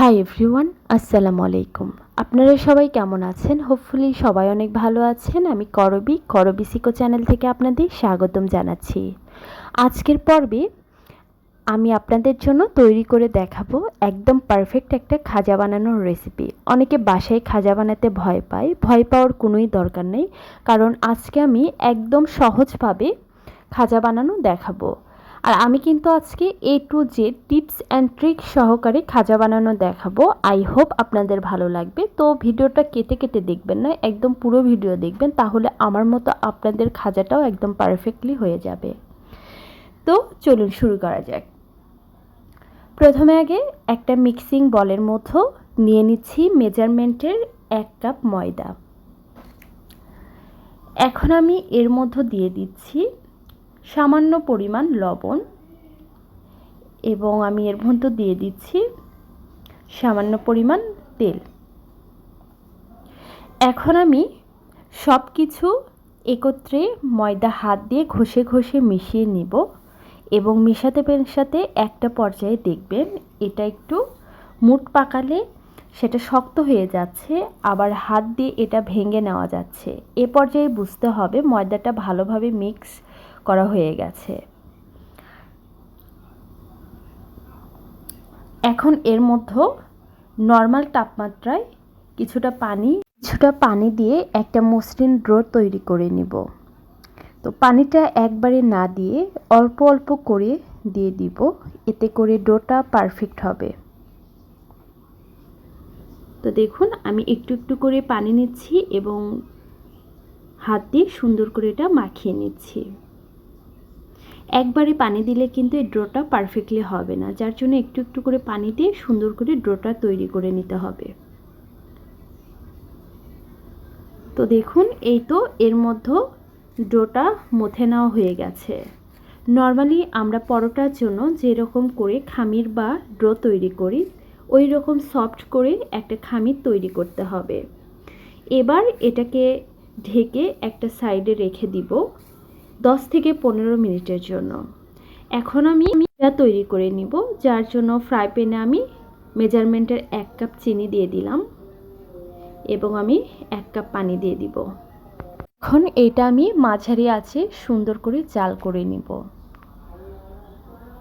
Hi everyone আসসালামু আলাইকুম। আপনারা সবাই কেমন আছেন? হোপফুলি সবাই অনেক ভালো আছেন। আমি করবি করবি সিকো চ্যানেল থেকে আপনাদের স্বাগতম জানাচ্ছি। আজকের পর্বে আমি আপনাদের জন্য তৈরি করে দেখাবো একদম পারফেক্ট একটা খাজা বানানোর রেসিপি অনেকে বাসায় খাজা বানাতে ভয় পায়। ভয় পাওয়ার কোনোই দরকার নেই। কারণ আজকে আমি একদম সহজভাবে খাজা বানানো দেখাবো। আর আমি কিন্তু আজকে A to Z tips and trick সহকারে খাজা বানানো দেখাবো। আই হোপ আপনাদের ভালো লাগবে। তো ভিডিওটা কেটে কেটে দেখবেন না, একদম পুরো ভিডিও দেখবেন, তাহলে আমার মতো আপনাদের খাজাটাও একদম পারফেক্টলি হয়ে যাবে। তো চলুন শুরু করা যাক। প্রথমে আগে একটা মিক্সিং বলের মতো নিয়ে নিচ্ছি মেজারমেন্টের এক কাপ ময়দা। এখন আমি এর মধ্যে দিয়ে দিচ্ছি সামান্য পরিমাণ লবণ এবং আমি এর মধ্যে দিয়ে দিচ্ছি সামান্য পরিমাণ তেল। এখন আমি সব কিছু একত্রে ময়দা হাত দিয়ে ঘষে ঘষে মিশিয়ে নিব এবং মেশাতে মেশাতে একটা পর্যায়ে দেখবেন এটা একটু মুট পাকালে সেটা শক্ত হয়ে যাচ্ছে, আবার হাত দিয়ে এটা ভেঙে নেওয়া যাচ্ছে। এ পর্যায়ে বুঝতে হবে ময়দাটা ভালোভাবে মিক্স করা হয়ে গেছে। এখন এর মধ্যে নর্মাল তাপমাত্রায় কিছুটা পানি কিছুটা পানি দিয়ে একটা মসৃণ ড্রো তৈরি করে নিব। তো পানিটা একবারে না দিয়ে অল্প অল্প করে দিয়ে দিব, এতে করে ডোটা পারফেক্ট হবে। তো দেখুন, আমি একটু একটু করে পানি নিচ্ছি এবং হাত দিয়ে সুন্দর করে এটা মাখিয়ে নিচ্ছি। একবারে পানি দিলে কিন্তু এই ড্রোটা পারফেক্টলি হবে না। যার জন্য একটু একটু করে পানি দিয়ে সুন্দর করে ড্রোটা তৈরি করে নিতে হবে। তো দেখুন, এই তো এর মধ্যে ডোটা মথে নেওয়া হয়ে গেছে। নর্মালি আমরা পরোটার জন্য যেরকম করে খামির বা ড্রো তৈরি করি ওই রকম সফট করে একটা খামির তৈরি করতে হবে। এবার এটাকে ঢেকে একটা সাইডে রেখে দিব। দশ থেকে পনেরো মিনিটের জন্য। এখন আমি এটা তৈরি করে নিব, যার জন্য ফ্রাই প্যানে আমি মেজারমেন্টের এক কাপ চিনি দিয়ে দিলাম এবং আমি এক কাপ পানি দিয়ে দিব। এখন এটা আমি মাঝারি আছে সুন্দর করে চাল করে নিব।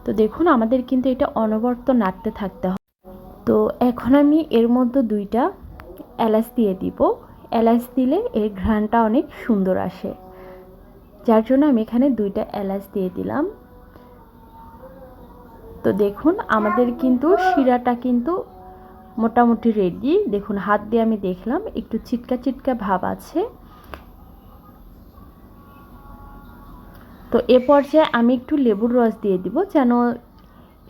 তো দেখুন, আমাদের কিন্তু এটা অনবর্ত নাড়তে থাকতে হবে। তো এখন আমি এর মধ্যে দুইটা এলাচ দিয়ে দিব। এলাচ দিলে এর ঘ্রাণটা অনেক সুন্দর আসে। যার জন্য আমি এখানে দুইটা এলাচ দিয়ে দিলাম। তো দেখুন, আমাদের কিন্তু শিরাটা কিন্তু মোটামুটি রেডি দেখুন, হাত দিয়ে আমি দেখলাম, একটু চিটকা চিটকা ভাব আছে। তো এ পর্যায়ে আমি একটু লেবুর রস দিয়ে দিব, যেন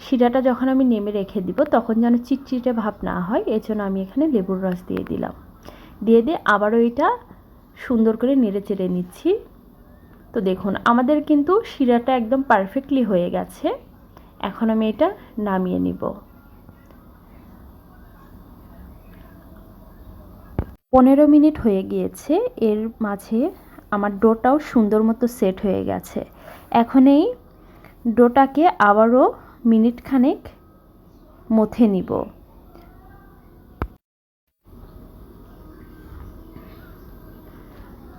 শিরাটা যখন আমি নেমে রেখে দিব, তখন যেন চিটচিটে ভাব না হয়। এজন্য আমি এখানে লেবুর রস দিয়ে দিলাম। দিয়ে দিয়ে আবারও এটা সুন্দর করে নেড়ে চেড়ে নিচ্ছি। তো দেখুন, আমাদের কিন্তু শিরাটা একদম পারফেক্টলি হয়ে গেছে। এখন আমি এটা নামিয়ে নিব। পনেরো মিনিট হয়ে গিয়েছে, এর মাঝে আমার ডোটাও সুন্দর মতো সেট হয়ে গেছে। এখন এই ডোটাকে আবারও মিনিট খানেক মথে নিব।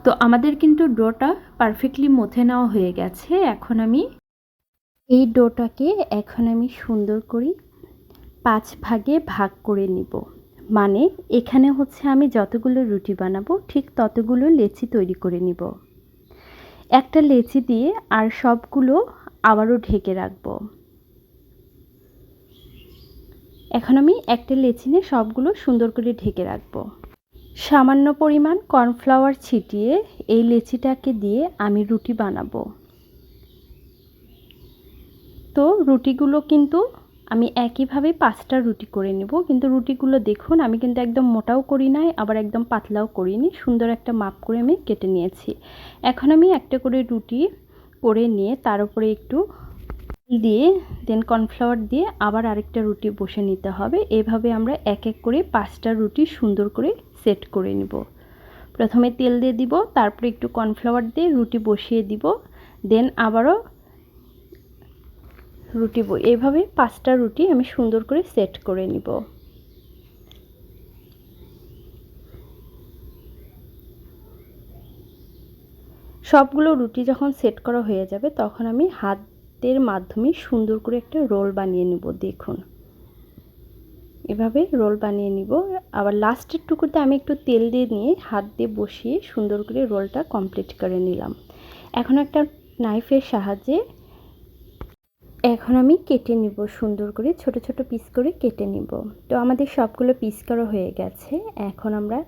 তো আমাদের কিন্তু ডোটা পারফেক্টলি মথে নেওয়া হয়ে গেছে। এখন আমি এই ডোটাকে এখন আমি সুন্দর করে পাঁচ ভাগে ভাগ করে নিব। মানে এখানে হচ্ছে আমি যতগুলো রুটি বানাবো, ঠিক ততগুলো লেচি তৈরি করে নিব। একটা লেচি দিয়ে আর সবগুলো আবারও ঢেকে রাখব। এখন আমি একটা লেচি নিয়ে সবগুলো সুন্দর করে ঢেকে রাখব। সামান্য পরিমাণ কর্নফ্লাওয়ার ছিটিয়ে এই লেচিটাকে দিয়ে আমি রুটি বানাবো। তো রুটিগুলো কিন্তু আমি একইভাবে পাঁচটা রুটি করে নেব। কিন্তু রুটিগুলো দেখুন, আমি কিন্তু একদম মোটাও করি নাই, আবার একদম পাতলাও করিনি। সুন্দর একটা মাপ করে আমি কেটে নিয়েছি। এখন আমি একটা করে রুটি করে নিয়ে তার উপরে একটু দিয়ে দেন কর্নফ্লাওয়ার দিয়ে আবার আরেকটা রুটি বসে নিতে হবে। এভাবে আমরা এক এক করে পাঁচটা রুটি সুন্দর করে সেট করে নিব। প্রথমে তেল দিয়ে দিব, তারপরে একটু কর্নফ্লাওয়ার দিয়ে রুটি বসিয়ে দিব দেন আবারও রুটি এভাবে পাঁচটা রুটি আমি সুন্দর করে সেট করে নিব। সবগুলো রুটি যখন সেট করা হয়ে যাবে, তখন আমি হাত হাতের মাধ্যমে সুন্দর করে একটা রোল বানিয়ে নেব, দেখুন। এভাবে রোল বানিয়ে নিব। আবার লাস্টের টুকুতে আমি একটু তেল দিয়ে নিয়ে হাত দিয়ে বসিয়ে সুন্দর করে রোলটা কমপ্লিট করে নিলাম। এখন একটা নাইফের সাহায্যে এখন আমি কেটে নিব, সুন্দর করে ছোট ছোট পিস করে কেটে নিব। তো আমাদের সবগুলো পিস করা হয়ে গেছে। এখন আমরা,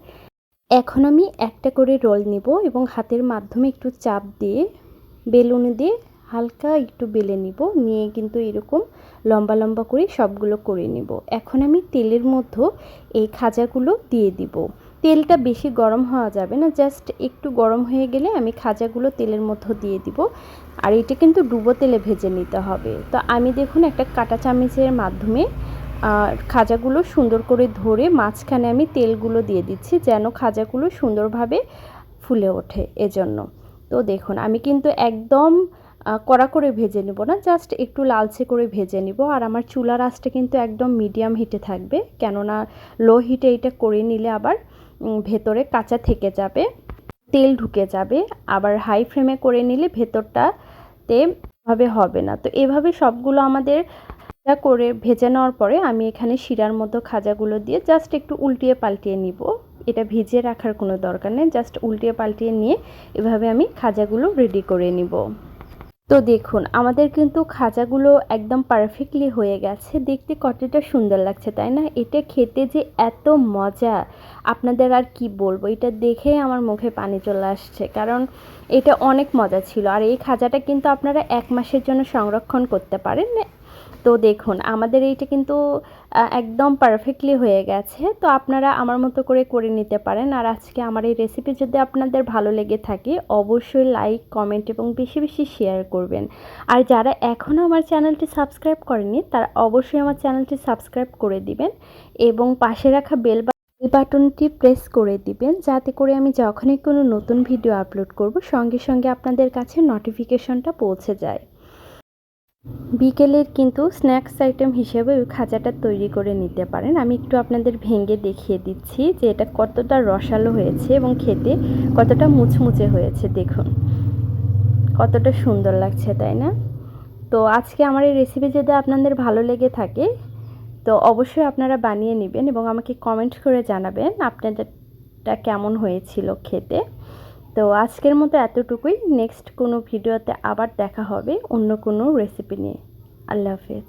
এখন আমি একটা করে রোল নিব এবং হাতের মাধ্যমে একটু চাপ দিয়ে, বেলুন দিয়ে হালকা একটু বেলে নিব, নিয়ে কিন্তু এরকম লম্বা লম্বা করে সবগুলো করে নিব। এখন আমি তেলের মধ্যে এই খাজাগুলো দিয়ে দিব। তেলটা বেশি গরম হওয়া যাবে না, জাস্ট একটু গরম হয়ে গেলে আমি খাজাগুলো তেলের মধ্যে দিয়ে দিব। আর এটা কিন্তু ডুবো তেলে ভেজে নিতে হবে। তো আমি দেখুন একটা কাটা চামচের মাধ্যমে খাজাগুলো সুন্দর করে ধরে মাঝখানে আমি তেলগুলো দিয়ে দিচ্ছি যেন খাজাগুলো সুন্দরভাবে ফুলে ওঠে এজন্য। তো দেখুন, আমি কিন্তু একদম কড়া করে ভেজে নেব না জাস্ট একটু লালচে করে ভেজে নিব। আর আমার চুলার আঁচটা কিন্তু একদম মিডিয়াম হিটে থাকবে, কেননা লো হিটে এটা করে নিলে আবার ভেতরে কাঁচা থেকে যাবে, তেল ঢুকে যাবে। আবার হাই ফ্লেমে করে নিলে ভেতরটাতে ভাবে হবে না। তো এভাবে সবগুলো আমাদের করে ভেজে নেওয়ার পরে আমি এখানে শিরার মতো খাজাগুলো দিয়ে জাস্ট একটু উল্টিয়ে পাল্টিয়ে নিব। এটা ভিজিয়ে রাখার কোনো দরকার নেই জাস্ট উল্টিয়ে পাল্টিয়ে নিয়ে এভাবে আমি খাজাগুলো রেডি করে নিব। তো দেখুন, আমাদের কিন্তু খাজাগুলো একদম পারফেক্টলি হয়ে গেছে। দেখতে কতটা সুন্দর লাগছে, তাই না? এটা খেতে যে এত মজা! আপনাদের আর কি বলব? এটা দেখে আমার মুখে পানি চলে আসছে। কারণ এটা অনেক মজা ছিল। আর এই খাজাটা কিন্তু আপনারা এক মাসের জন্য সংরক্ষণ করতে পারেন। তো দেখুন, আমাদের এইটা কিন্তু একদম পারফেক্টলি হয়ে গেছে। তো আপনারা আমার মতো করে করে নিতে পারেন। আর আজকে আমার এই রেসিপি যদি আপনাদের ভালো লেগে থাকে, অবশ্যই লাইক কমেন্ট এবং বেশি বেশি শেয়ার করবেন। আর যারা এখনও আমার চ্যানেলটি সাবস্ক্রাইব করেনি তারা অবশ্যই আমার চ্যানেলটি সাবস্ক্রাইব করে দিবেন এবং পাশে রাখা বেল বেল বাটনটি প্রেস করে দিবেন, যাতে করে আমি যখনই কোনো নতুন ভিডিও আপলোড করব, সঙ্গে সঙ্গে আপনাদের কাছে নোটিফিকেশনটা পৌঁছে যায়। বিকেলের কিন্তু স্ন্যাক্স আইটেম হিসেবে ওই খাজাটা তৈরি করে নিতে পারেন। আমি একটু আপনাদের ভেঙে দেখিয়ে দিচ্ছি যে এটা কতটা রসালো হয়েছে এবং খেতে কতটা মুচমুচে হয়েছে, দেখুন। কতটা সুন্দর লাগছে, তাই না? তো আজকে আমার এই রেসিপি যদি আপনাদের ভালো লেগে থাকে, তো অবশ্যই আপনারা বানিয়ে নেবেন এবং আমাকে কমেন্ট করে জানাবেন আপনাদেরটা কেমন হয়েছিল খেতে। তো আজকের মতো এতটুকুই। নেক্সট কোনো ভিডিওতে আবার দেখা হবে অন্য কোনো রেসিপি নিয়ে। আল্লাহ হাফেজ।